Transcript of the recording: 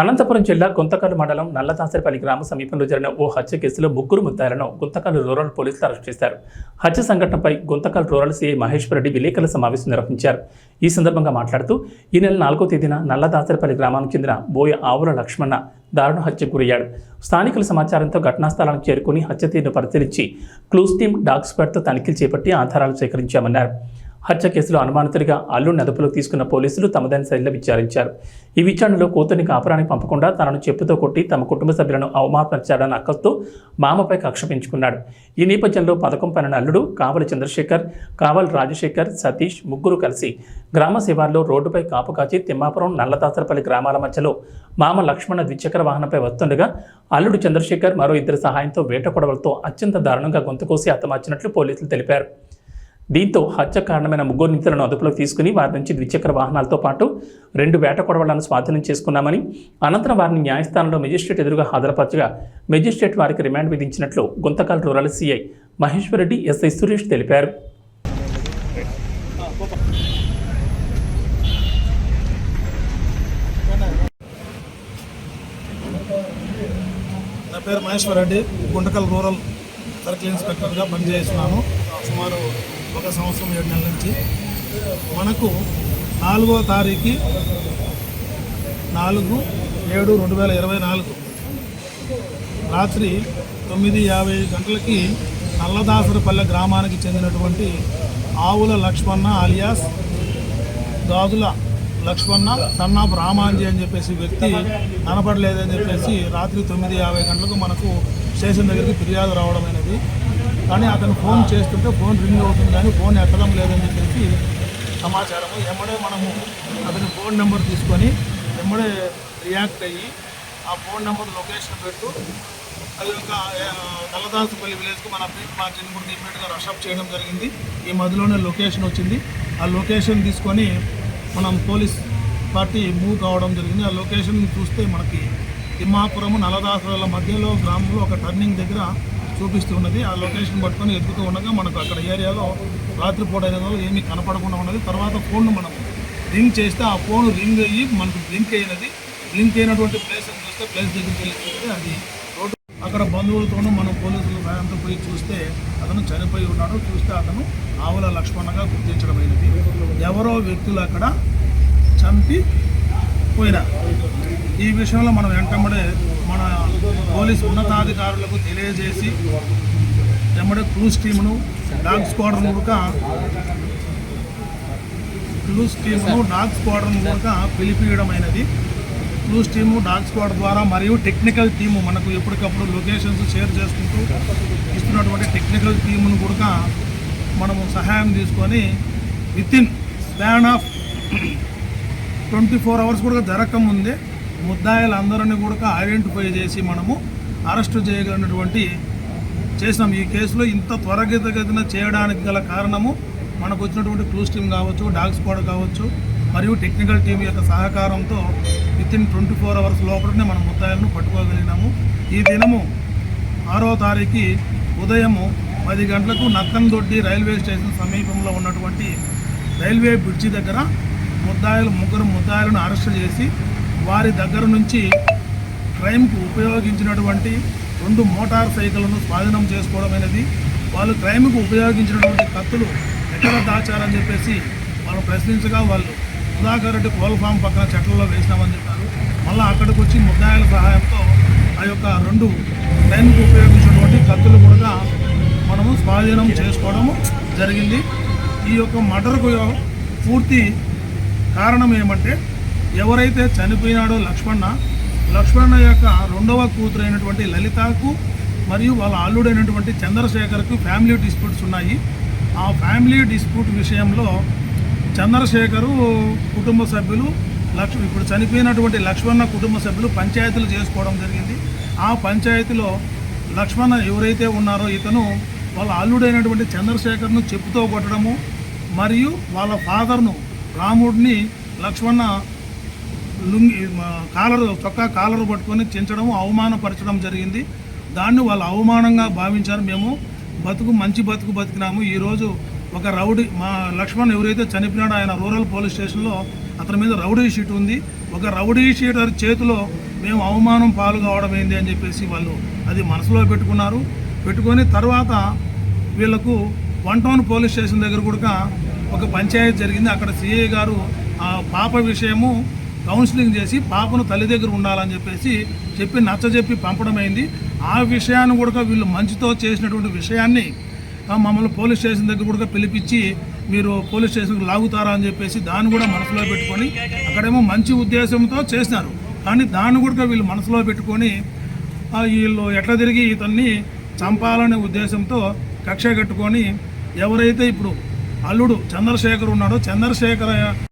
అనంతపురం జిల్లా గుంతకల్ మండలం నల్లదాసరిపల్లి గ్రామ సమీపంలో జరిగిన ఓ హత్య కేసులో ముగ్గురు ముద్దాయిలను గుంతకల్ రూరల్ పోలీసులు అరెస్ట్ చేశారు. హత్య సంఘటనపై గుంతకల్ రూరల్ సీఐ మహేశ్వర్ రెడ్డి విలేకరుల సమావేశం నిర్వహించారు. ఈ సందర్భంగా మాట్లాడుతూ ఈ నెల నాలుగో తేదీన నల్లదాసరిపల్లి గ్రామానికి చెందిన బోయ ఆవుల లక్ష్మణ దారుణ హత్యకు గురయ్యాడు. స్థానికుల సమాచారంతో ఘటనా స్థలానికి చేరుకుని హత్య తీరును పరిశీలించి క్లూస్ టీమ్ డాగ్ స్క్వాడ్తో తనిఖీలు చేపట్టి ఆధారాలు సేకరించామన్నారు. హత్య కేసులో అనుమానితుడిగా అల్లుడిని అదుపులోకి తీసుకున్న పోలీసులు తమదైన శైలిలో విచారించారు. ఈ విచారణలో కూతురిని కాపురానికి పంపకుండా తనను చెప్పుతో కొట్టి తమ కుటుంబ సభ్యులను అవమానపరిచాడన్న అక్కతో మామపై కక్ష పెంచుకున్నాడు. ఈ నేపథ్యంలో పథకం పనిన అల్లుడు కావలి చంద్రశేఖర్ కావలి రాజశేఖర్ సతీష్ ముగ్గురు కలిసి గ్రామ శివార్లో రోడ్డుపై కాపు కాచి తిమ్మాపురం నల్లదాసరపల్లి గ్రామాల మధ్యలో మామ లక్ష్మణ ద్విచక్ర వాహనంపై వస్తుండగా అల్లుడు చంద్రశేఖర్ మరో ఇద్దరి సహాయంతో వేట కొడవలతో అత్యంత దారుణంగా గొంతుకోసి హతమార్చినట్లు పోలీసులు తెలిపారు. దీంతో హత్య కారణమైన ముగ్గురు నిందితులను అదుపులోకి తీసుకుని వారి నుంచి ద్విచక్ర వాహనాలతో పాటు రెండు వేట కొడవలను స్వాధీనం చేసుకున్నామని అనంతరం వారిని న్యాయస్థానంలో మెజిస్ట్రేట్ ఎదురుగా హాజరుపరచగా మెజిస్ట్రేట్ వారికి remand విధించినట్లు Guntakal rural CI Maheshwar Reddy SI Suresh తెలిపారు. నా పేరు మహేశ్వర్ రెడ్డి. గుంటకల్ రూరల్ సర్కిల్ ఇన్స్పెక్టర్గా పనిచేస్తున్నాను. సుమారు ఒక సంవత్సరం ఏడు నెలల నుంచి మనకు నాలుగో తారీఖు నాలుగు ఏడు రెండు వేల ఇరవై నాలుగు. రాత్రి తొమ్మిది యాభై గంటలకి నల్లదాసరపల్లె గ్రామానికి చెందినటువంటి ఆవుల లక్ష్మణ ఆలియాస్ గాజుల లక్ష్మణ సన్నాపు రామాంజీ అని చెప్పేసి వ్యక్తి కనపడలేదని చెప్పేసి రాత్రి తొమ్మిది యాభై గంటలకు మనకు స్టేషన్ దగ్గరికి ఫిర్యాదు రావడం అనేది కానీ అతను ఫోన్ చేస్తుంటే ఫోన్ రింగ్ అవుతుంది కానీ ఫోన్ ఎత్తడం లేదని చెప్పేసి సమాచారము. ఎమ్మడే మనము అతని ఫోన్ నెంబర్ తీసుకొని ఎమ్మడే రియాక్ట్ అయ్యి ఆ ఫోన్ నెంబర్ లొకేషన్ పెట్టు. అది ఒక నల్లదాసపల్లి విలేజ్కి మన బీట్ మార్జిన్ కూడా ఇమ్మీడియట్గా రషప్ చేయడం జరిగింది. ఈ మధ్యలోనే లొకేషన్ వచ్చింది. ఆ లొకేషన్ తీసుకొని మనం పోలీస్ పార్టీ మూవ్ కావడం జరిగింది. ఆ లొకేషన్ చూస్తే మనకి తిమ్మాపురము నల్లదాసుల మధ్యలో గ్రామంలో ఒక టర్నింగ్ దగ్గర చూపిస్తున్నది. ఆ లొకేషన్ పట్టుకొని ఎత్తుతూ ఉండగా మనకు అక్కడ ఏరియాలో రాత్రిపూట అయిన ఏమీ కనపడకుండా ఉన్నది. తర్వాత ఫోన్ను మనం రింగ్ చేస్తే ఆ ఫోన్ రింగ్ అయ్యి మనకు లింక్ అయినది. లింక్ అయినటువంటి ప్లేస్ అని చూస్తే ప్లేస్ దగ్గరికి వెళ్ళి చూస్తే అది రోడ్డు. అక్కడ బంధువులతోనూ మనం పోలీసులు సాయంతో పోయి చూస్తే అతను చనిపోయి ఉన్నాడు. చూస్తే అతను ఆవుల లక్ష్మణగా గుర్తించడం అయినది. ఎవరో వ్యక్తులు అక్కడ చంపి పోయినారు. ఈ విషయంలో మనం వెంటబడే మన పోలీస్ ఉన్నతాధికారులకు తెలియజేసి వెంబడే క్లూస్ టీమును డాగ్ స్క్వాడ్రన్ కూడా క్లూస్ టీమును డాగ్ స్క్వాడ్రన్ కూడా పిలిపియడమైనది క్లూస్ టీము డాగ్ స్క్వాడ్ ద్వారా మరియు టెక్నికల్ టీము మనకు ఎప్పటికప్పుడు లొకేషన్స్ షేర్ చేసుకుంటూ ఇస్తున్నటువంటి టెక్నికల్ టీమును కూడా మనము సహాయం తీసుకొని with in span of twenty four hours కూడా జరగకముందే ముద్దాయిలందరినీ కూడా ఐడెంటిఫై చేసి మనము అరెస్టు చేయగలిగినటువంటి చేసినాం. ఈ కేసులో ఇంత త్వరగతిగతిన చేయడానికి గల కారణము మనకు వచ్చినటువంటి క్లూస్ టీమ్ కావచ్చు డాగ్ స్క్వాడ్ కావచ్చు మరియు టెక్నికల్ టీం యొక్క సహకారంతో with in twenty four hours లోపలనే మనం ముద్దాయిలను పట్టుకోగలిగినాము. ఈ దినము ఆరో తారీఖు ఉదయము పది గంటలకు నక్కందొడ్డి రైల్వే స్టేషన్ సమీపంలో ఉన్నటువంటి రైల్వే బ్రిడ్జి దగ్గర ముద్దాయిలు ముగ్గురు ముద్దాయిలను అరెస్ట్ చేసి వారి దగ్గర నుంచి క్రైమ్కు ఉపయోగించినటువంటి రెండు మోటార్ సైకిళ్ళను స్వాధీనం చేసుకోవడమైనది వాళ్ళు క్రైమ్కు ఉపయోగించినటువంటి కత్తులు ఎక్కడ దాచారని చెప్పేసి వాళ్ళు ప్రశ్నించగా వాళ్ళు సుధాకర్ రెడ్డి కోల్ ఫామ్ పక్కన చెట్లలో వేసినామని చెప్పారు. మళ్ళీ అక్కడికి వచ్చి ముద్దాయిల సహాయంతో ఆ యొక్క రెండు క్రైమ్కు ఉపయోగించినటువంటి కత్తులు కూడా మనము స్వాధీనం చేసుకోవడము జరిగింది. ఈ యొక్క మటర్కు పూర్తి కారణం ఏమంటే ఎవరైతే చనిపోయినాడో లక్ష్మణ లక్ష్మణ యొక్క రెండవ కూతురైనటువంటి లలితకు మరియు వాళ్ళ అల్లుడైనటువంటి చంద్రశేఖర్కు ఫ్యామిలీ డిస్ప్యూట్స్ ఉన్నాయి. ఆ ఫ్యామిలీ డిస్ప్యూట్ విషయంలో చంద్రశేఖరు కుటుంబ సభ్యులు లక్ష ఇప్పుడు చనిపోయినటువంటి లక్ష్మణ కుటుంబ సభ్యులు పంచాయతీలు చేసుకోవడం జరిగింది. ఆ పంచాయతీలో లక్ష్మణ ఎవరైతే ఉన్నారో ఇతను వాళ్ళ అల్లుడైనటువంటి చంద్రశేఖర్ను చెప్పుతో కొట్టడము మరియు వాళ్ళ ఫాదర్ను రాముడిని లక్ష్మణ లుంగి మా కాలరు చొక్కా కాలరు పట్టుకొని చించడం అవమానపరచడం జరిగింది. దాన్ని వాళ్ళు అవమానంగా భావించారు. మేము బతుకు మంచి బతుకు బతికినాము. ఈరోజు ఒక రౌడీ మా లక్ష్మణ్ ఎవరైతే చనిపోయినాడో ఆయన రూరల్ పోలీస్ స్టేషన్లో అతని మీద రౌడీ షీట్ ఉంది. ఒక రౌడీ షీటర్ చేతిలో మేము అవమానం పాలు కావడం ఏంది అని చెప్పేసి వాళ్ళు అది మనసులో పెట్టుకున్నారు. పెట్టుకొని తర్వాత వీళ్ళకు వన్ టౌన్ పోలీస్ స్టేషన్ దగ్గర కూడా ఒక పంచాయతీ జరిగింది. అక్కడ సిఐ గారు ఆ పాప విషయము కౌన్సిలింగ్ చేసి పాపను తల్లి దగ్గర ఉండాలని చెప్పేసి చెప్పి నచ్చజెప్పి పంపడం అయింది ఆ విషయాన్ని కూడా వీళ్ళు మంచితో చేసినటువంటి విషయాన్ని మమ్మల్ని పోలీస్ స్టేషన్ దగ్గర కూడా పిలిపించి మీరు పోలీస్ స్టేషన్కి లాగుతారా అని చెప్పేసి దాన్ని కూడా మనసులో పెట్టుకొని అక్కడేమో మంచి ఉద్దేశంతో చేసినారు. కానీ దాన్ని కూడా వీళ్ళు మనసులో పెట్టుకొని వీళ్ళు ఎట్లా తిరిగి ఇతన్ని చంపాలనే ఉద్దేశంతో కక్ష కట్టుకొని ఎవరైతే ఇప్పుడు అల్లుడు చంద్రశేఖర్ ఉన్నాడు. చంద్రశేఖర్